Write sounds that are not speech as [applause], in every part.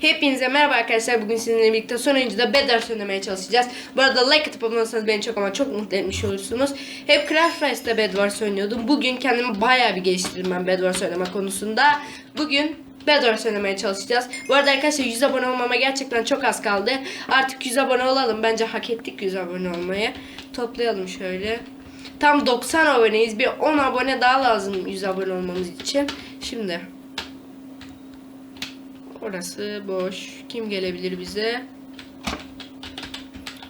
Hepinize merhaba arkadaşlar. Bugün sizinle birlikte son oyuncuda Bedwars oynamaya çalışacağız. Bu arada like atıp abone beni çok ama çok mutlu etmiş olursunuz. Hep Crash Rice'da Bedwars oynuyordum. Bugün kendimi bayağı bir geliştirdim ben Bedwars oynama konusunda. Bugün Bedwars oynamaya çalışacağız. Bu arada arkadaşlar 100 abone olmama gerçekten çok az kaldı. Artık 100 abone olalım. Bence hak ettik 100 abone olmayı. Toplayalım şöyle. Tam 90 aboneyiz. Bir 10 abone daha lazım 100 abone olmamız için. Şimdi Orası boş. Kim gelebilir bize?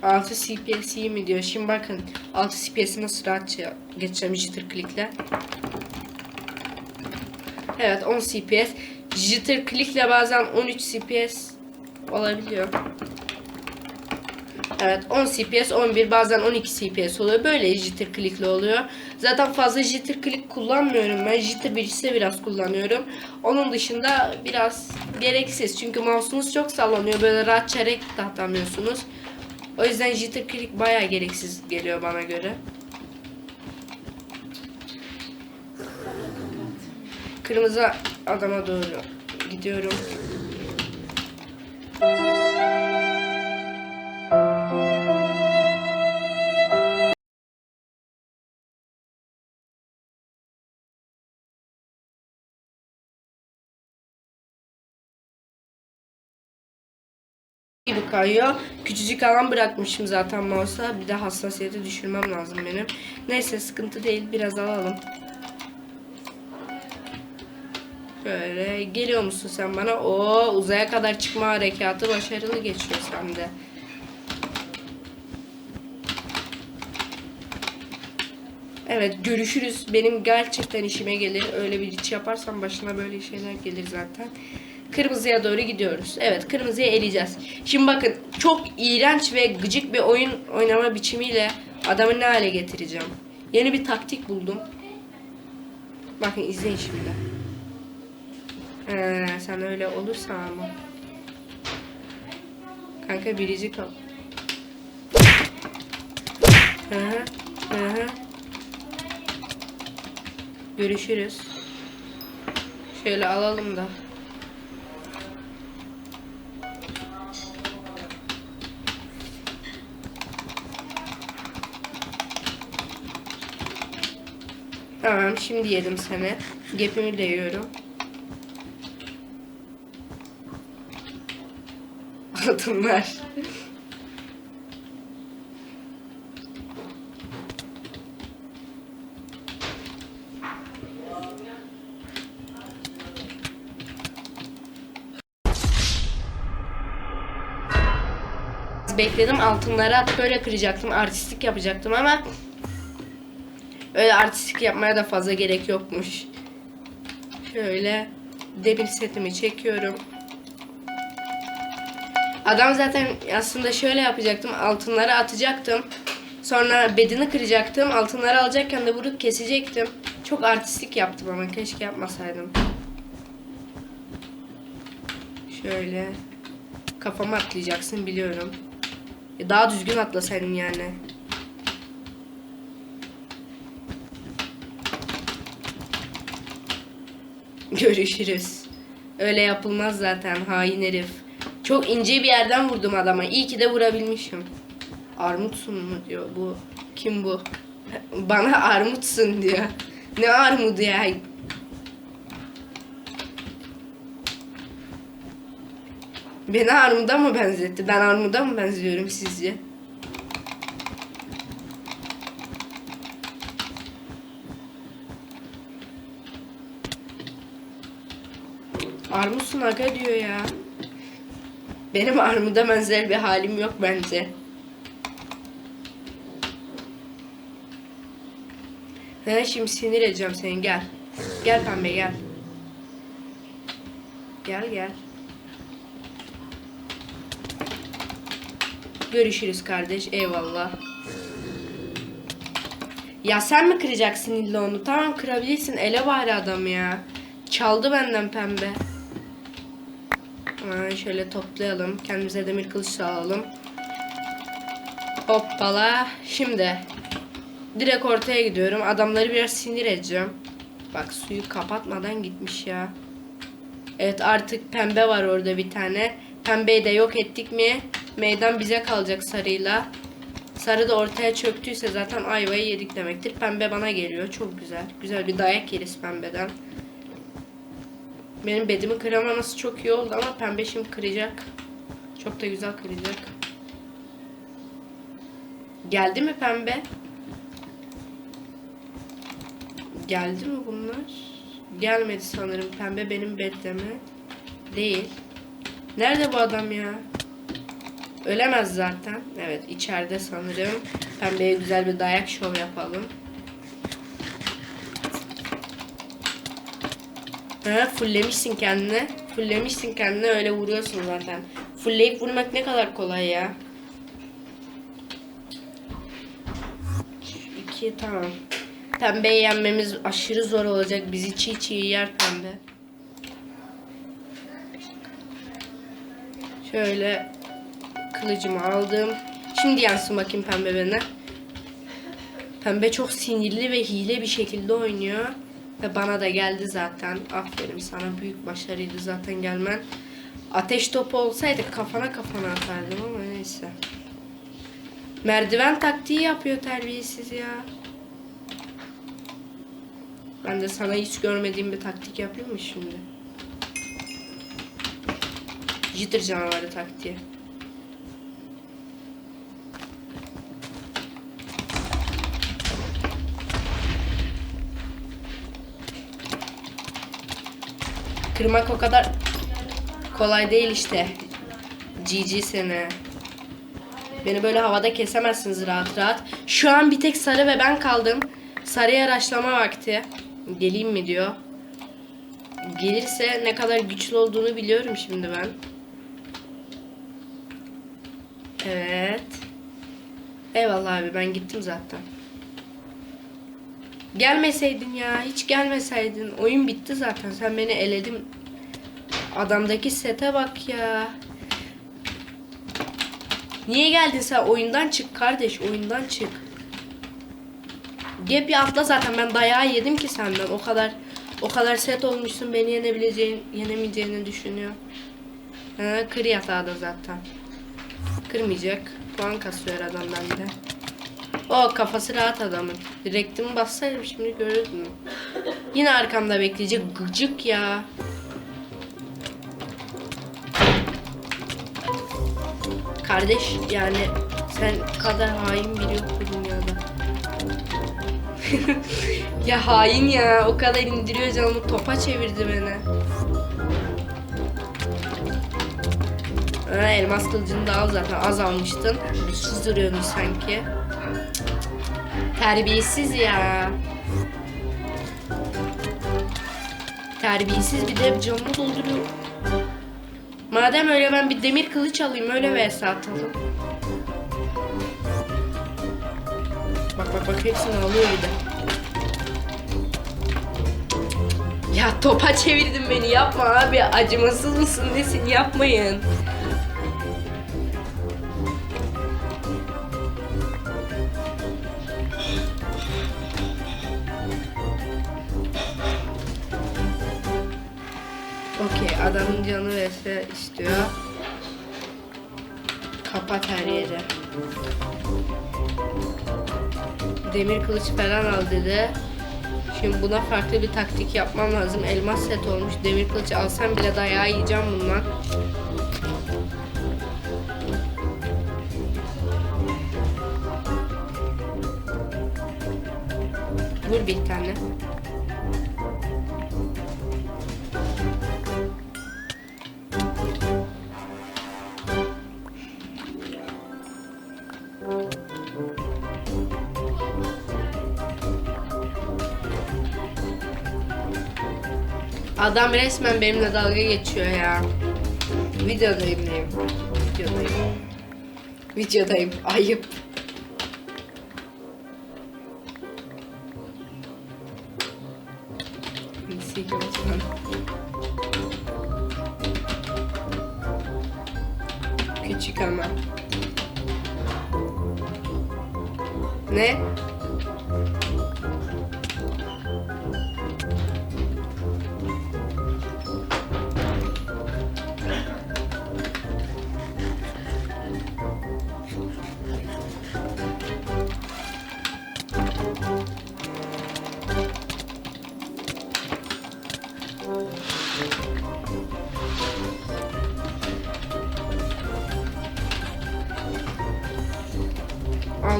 6 CPS iyi mi diyor. Şimdi bakın 6 CPS'i nasıl rahatça geçeceğim jitter click'le. Evet 10 CPS. Jitter click'le bazen 13 CPS olabiliyor. Evet 10 CPS 11 bazen 12 CPS oluyor. Böyle jitter click'le oluyor. Zaten fazla jitter click kullanmıyorum ben. Jitter birisi biraz kullanıyorum. Onun dışında biraz gereksiz. Çünkü mouse'unuz çok sallanıyor. Böyle rahatça hareket atamıyorsunuz. O yüzden jitter click baya gereksiz geliyor bana göre. Kırmızı adama doğru gidiyorum. Kayıyor. Küçücük alan bırakmışım zaten mouse'a. Bir de hassasiyeti düşürmem lazım benim. Neyse sıkıntı değil. Biraz alalım. Şöyle geliyor musun sen bana? O uzaya kadar çıkma harekatı başarılı geçiyor sende. Evet görüşürüz. Benim gerçekten işime gelir. Öyle bir iç yaparsam başına böyle şeyler gelir zaten. Kırmızıya doğru gidiyoruz. Evet kırmızıya eleyeceğiz. Şimdi bakın çok iğrenç ve gıcık bir oyun oynama biçimiyle adamı ne hale getireceğim. Yeni bir taktik buldum. Bakın izleyin şimdi. Ee, sen öyle olursa ama. Kanka biricik hı. Hı hı. Görüşürüz. Şöyle alalım da. Tamam şimdi yedim seni. Gepimi de yiyorum. [laughs] Altınlar. Bekledim altınları at böyle kıracaktım artistik yapacaktım ama öyle artistik yapmaya da fazla gerek yokmuş. Şöyle demir setimi çekiyorum. Adam zaten aslında şöyle yapacaktım. Altınları atacaktım. Sonra bedeni kıracaktım. Altınları alacakken de vurup kesecektim. Çok artistik yaptım ama keşke yapmasaydım. Şöyle kafama atlayacaksın biliyorum. Ya Daha düzgün atlasaydım yani. [laughs] Görüşürüz. Öyle yapılmaz zaten hain herif. Çok ince bir yerden vurdum adama. İyi ki de vurabilmişim. Armutsun mu diyor bu. Kim bu? [laughs] Bana armutsun diyor. Ne armudu ya? Beni armuda mı benzetti? Ben armuda mı benziyorum sizce? Armutsun aga diyor ya. Benim armuda benzer bir halim yok bence. He şimdi sinir edeceğim seni gel. Gel pembe gel. Gel gel. Görüşürüz kardeş eyvallah. Ya sen mi kıracaksın illa onu? Tamam kırabilirsin. Ele bari adam ya. Çaldı benden pembe. Hemen şöyle toplayalım. Kendimize demir kılıç alalım. Hoppala. Şimdi direkt ortaya gidiyorum. Adamları biraz sinir edeceğim. Bak suyu kapatmadan gitmiş ya. Evet artık pembe var orada bir tane. Pembeyi de yok ettik mi meydan bize kalacak sarıyla. Sarı da ortaya çöktüyse zaten ayvayı yedik demektir. Pembe bana geliyor. Çok güzel. Güzel bir dayak yeriz pembeden. Benim bedimi kıramaması çok iyi oldu ama pembe şimdi kıracak. Çok da güzel kıracak. Geldi mi pembe? Geldi mi bunlar? Gelmedi sanırım. Pembe benim bedleme. Değil. Nerede bu adam ya? Ölemez zaten. Evet içeride sanırım. Pembeye güzel bir dayak şov yapalım. Ha, fulllemişsin kendini. Fulllemişsin kendini öyle vuruyorsun zaten. Fullleyip vurmak ne kadar kolay ya. İki tamam. Pembeyi yenmemiz aşırı zor olacak. Bizi çiğ çiğ yer pembe. Şöyle kılıcımı aldım. Şimdi yansın bakayım pembe bana. Pembe çok sinirli ve hile bir şekilde oynuyor. Ve bana da geldi zaten. Aferin sana büyük başarıydı zaten gelmen. Ateş topu olsaydı kafana kafana atardım ama neyse. Merdiven taktiği yapıyor terbiyesiz ya. Ben de sana hiç görmediğim bir taktik yapayım mı şimdi? Jitter canavarı taktiği. Kırmak o kadar kolay değil işte. GG seni. Beni böyle havada kesemezsiniz rahat rahat. Şu an bir tek sarı ve ben kaldım. Sarıya araştırma vakti. Geleyim mi diyor. Gelirse ne kadar güçlü olduğunu biliyorum şimdi ben. Evet. Eyvallah abi ben gittim zaten. Gelmeseydin ya hiç gelmeseydin. Oyun bitti zaten sen beni eledin. Adamdaki sete bak ya. Niye geldin sen oyundan çık kardeş oyundan çık. Gel bir atla zaten ben dayağı yedim ki senden o kadar o kadar set olmuşsun beni yenebileceğin yenemeyeceğini düşünüyor. Ha, kır yatağı da zaten. Kırmayacak. Puan kasıyor adam bende. O kafası rahat adamın. Direktimi bassaydım şimdi görürdüm. Yine arkamda bekleyecek gıcık ya. Kardeş yani sen kadar hain biri yok bu dünyada. [laughs] ya hain ya o kadar indiriyor canımı topa çevirdi beni. Ha, elmas kılıcını da al zaten az almıştın. Güçsüz duruyorsun sanki. Terbiyesiz ya. Terbiyesiz bir de camı dolduruyor. Madem öyle ben bir demir kılıç alayım öyle vs atalım. Bak bak bak hepsini alıyor bir de. Ya topa çevirdin beni yapma abi acımasız mısın nesin yapmayın. Canı vs istiyor. Kapat her yeri. Demir kılıç falan al dedi. Şimdi buna farklı bir taktik yapmam lazım. Elmas set olmuş. Demir kılıç alsam bile dayağı yiyeceğim bundan. Vur bir tane. Adam resmen benimle dalga geçiyor ya. Videodayım diyeyim. Videodayım. Videodayım. Ayıp.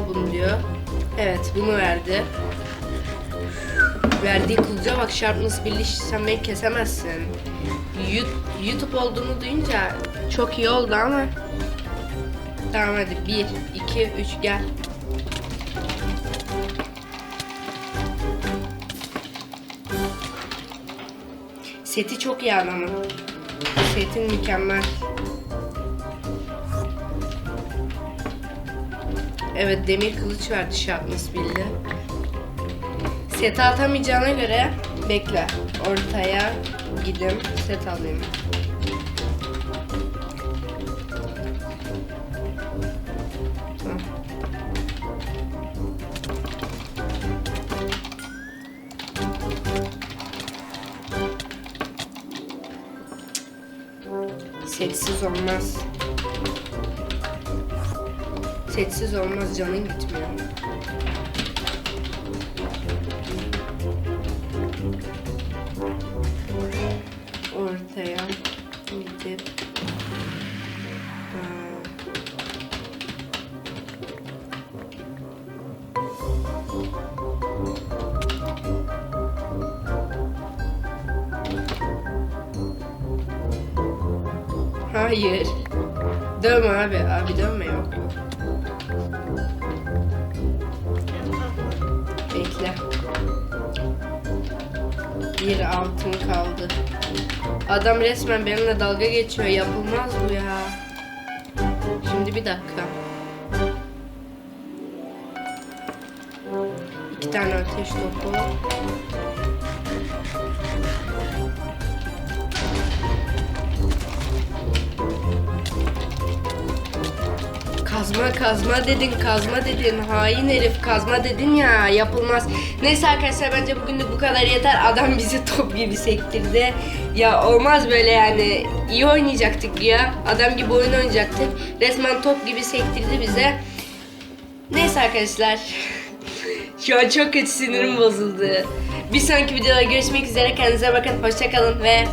Buldum diyor. Evet bunu verdi. Verdiği kılıca bak Sharpness birliş sen beni kesemezsin. YouTube olduğunu duyunca çok iyi oldu ama. Tamam hadi 1, 2, 3 gel. Seti çok iyi adamın. Setin mükemmel. Evet demir kılıç verdi Sharpness bildi. Set atamayacağına göre bekle. Ortaya gidim set alayım. Setsiz olmaz. Setsiz olmaz canın gitmiyor. Ortaya gidip Ha. Hayır. Dönme abi. Abi dönme yok. Bir altın kaldı. Adam resmen benimle dalga geçiyor. Yapılmaz bu ya. Şimdi bir dakika. İki tane ateş topu. Kazma kazma dedin kazma dedin hain herif kazma dedin ya yapılmaz. Neyse arkadaşlar bence bugünlük bu kadar yeter. Adam bizi top gibi sektirdi. Ya olmaz böyle yani. İyi oynayacaktık ya. Adam gibi oyun oynayacaktık. Resmen top gibi sektirdi bize. Neyse arkadaşlar. [laughs] Şu an çok kötü sinirim bozuldu. Bir sonraki videoda görüşmek üzere. Kendinize bakın. Hoşçakalın ve